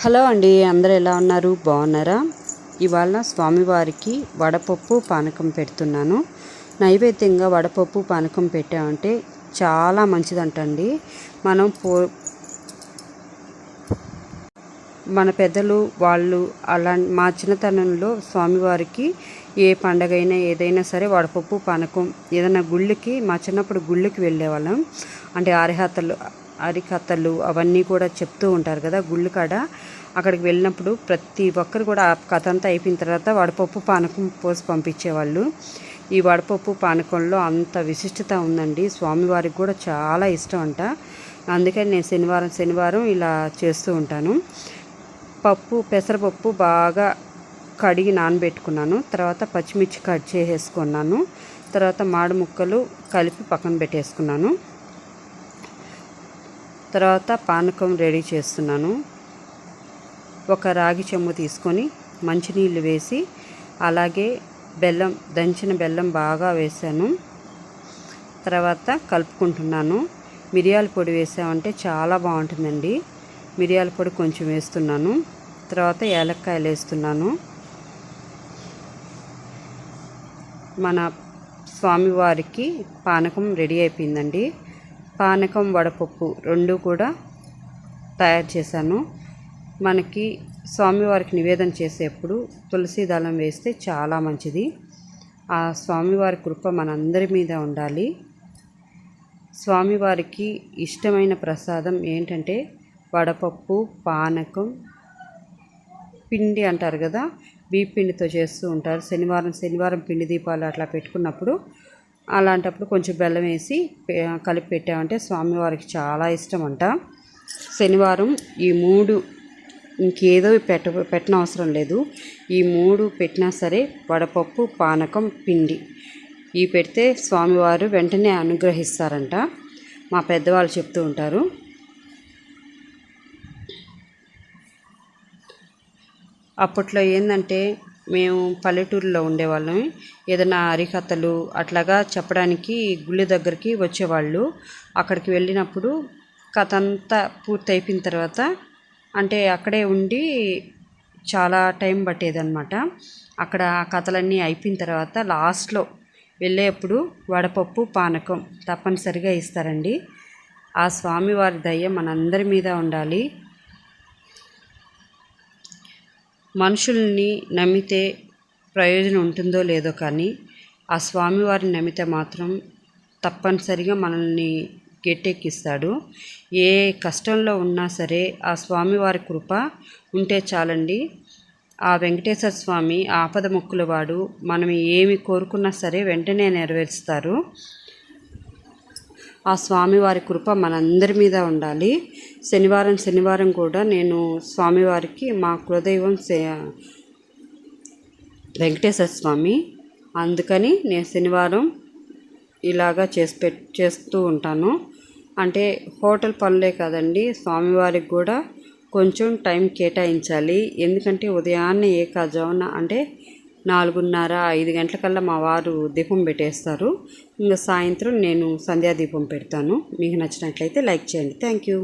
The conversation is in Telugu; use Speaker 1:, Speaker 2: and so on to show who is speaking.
Speaker 1: హలో అండి అందరూ ఎలా ఉన్నారు? బాగున్నారా? ఇవాళ స్వామివారికి వడపప్పు పానకం పెడుతున్నాను. నైవేద్యంగా వడపప్పు పానకం పెట్టామంటే చాలా మంచిదంటండి. మనం పో మన పెద్దలు వాళ్ళు అలా మా చిన్నతనంలో స్వామివారికి ఏ పండగైనా ఏదైనా సరే వడపప్పు పానకం ఏదైనా గుళ్ళకి మా చిన్నప్పుడు గుళ్ళకి వెళ్ళేవాళ్ళం. అంటే అర్హతలు అరికథలు అవన్నీ కూడా చెప్తూ ఉంటారు కదా గుళ్ళు కాడ అక్కడికి వెళ్ళినప్పుడు ప్రతి ఒక్కరు కూడా ఆ కథ అంతా అయిపోయిన తర్వాత వడపప్పు పానకం పోసి పంపించేవాళ్ళు. ఈ వడపప్పు పానకంలో అంత విశిష్టత ఉందండి. స్వామివారికి కూడా చాలా ఇష్టం అంట. అందుకని నేను శనివారం శనివారం ఇలా చేస్తూ ఉంటాను. పప్పు పెసరపప్పు బాగా కడిగి నానబెట్టుకున్నాను. తర్వాత పచ్చిమిర్చి కట్ చేసేసుకున్నాను. తర్వాత మాడి ముక్కలు కలిపి పక్కన పెట్టేసుకున్నాను. తర్వాత పానకం రెడీ చేస్తున్నాను. ఒక రాగి చెమ్ము తీసుకొని మంచినీళ్ళు వేసి అలాగే బెల్లం దంచిన బెల్లం బాగా వేసాను. తర్వాత కలుపుకుంటున్నాను. మిరియాల పొడి వేసామంటే చాలా బాగుంటుందండి. మిరియాల పొడి కొంచెం వేస్తున్నాను. తర్వాత ఏలక్కాయలు వేస్తున్నాను. మన స్వామివారికి పానకం రెడీ అయిపోయిందండి. పానకం వడపప్పు రెండు కూడా తయారు చేశాను. మనకి స్వామివారికి నివేదన చేసేప్పుడు తులసి దళం వేస్తే చాలా మంచిది. ఆ స్వామివారి కృప మనందరి మీద ఉండాలి. స్వామివారికి ఇష్టమైన ప్రసాదం ఏంటంటే వడపప్పు పానకం పిండి అంటారు కదా బీపిండితో పిండితో చేస్తూ ఉంటారు. శనివారం శనివారం పిండి దీపాలు అట్లా పెట్టుకున్నప్పుడు అలాంటప్పుడు కొంచెం బెల్లం వేసి కలిపి పెట్టామంటే స్వామివారికి చాలా ఇష్టం అంట శనివారం ఈ మూడు ఇంకేదో పెట్ట పెట్టిన అవసరం లేదు. ఈ మూడు పెట్టినా సరే వడపప్పు పానకం పిండి ఈ పెడితే స్వామివారు వెంటనే అనుగ్రహిస్తారంట. మా పెద్దవాళ్ళు చెప్తూ ఉంటారు. అప్పట్లో ఏంటంటే మేము పల్లెటూరులో ఉండేవాళ్ళం. ఏదైనా హరికథలు అట్లాగా చెప్పడానికి గుళ్ళ దగ్గరికి వచ్చేవాళ్ళు. అక్కడికి వెళ్ళినప్పుడు కథ అంతా పూర్తి అయిపోయిన తర్వాత అంటే అక్కడే ఉండి చాలా టైం పట్టేదన్నమాట. అక్కడ ఆ కథలన్నీ అయిపోయిన తర్వాత లాస్ట్లో వెళ్ళేప్పుడు వడపప్పు పానకం తప్పనిసరిగా ఇస్తారండి. ఆ స్వామివారి దయ మనందరి మీద ఉండాలి. మనుషుల్ని నమ్మితే ప్రయోజనం ఉంటుందో లేదో కానీ ఆ స్వామివారిని నమ్మితే మాత్రం తప్పనిసరిగా మనల్ని గట్టెక్కిస్తాడు. ఏ కష్టంలో ఉన్నా సరే ఆ స్వామివారి కృప ఉంటే చాలండి. ఆ వెంకటేశ్వర స్వామి ఆపద మొక్కుల వాడు మనం ఏమి కోరుకున్నా సరే వెంటనే నెరవేరుస్తారు. ఆ స్వామివారి కృప మనందరి మీద ఉండాలి. శనివారం శనివారం కూడా నేను స్వామివారికి మా కులదైవం వెంకటేశ్వర స్వామి. అందుకని నేను శనివారం ఇలాగా చేసి పె చేస్తూ ఉంటాను. అంటే హోటల్ పనులే కాదండి స్వామివారికి కూడా కొంచెం టైం కేటాయించాలి. ఎందుకంటే ఉదయాన్నే ఏకాజామున అంటే నాలుగున్నర ఐదు గంటలకల్లా మా వారు దీపం పెట్టేస్తారు. ఇంకా సాయంత్రం నేను సంధ్యా దీపం పెడతాను. మీకు నచ్చినట్లయితే లైక్ చేయండి. Thank you.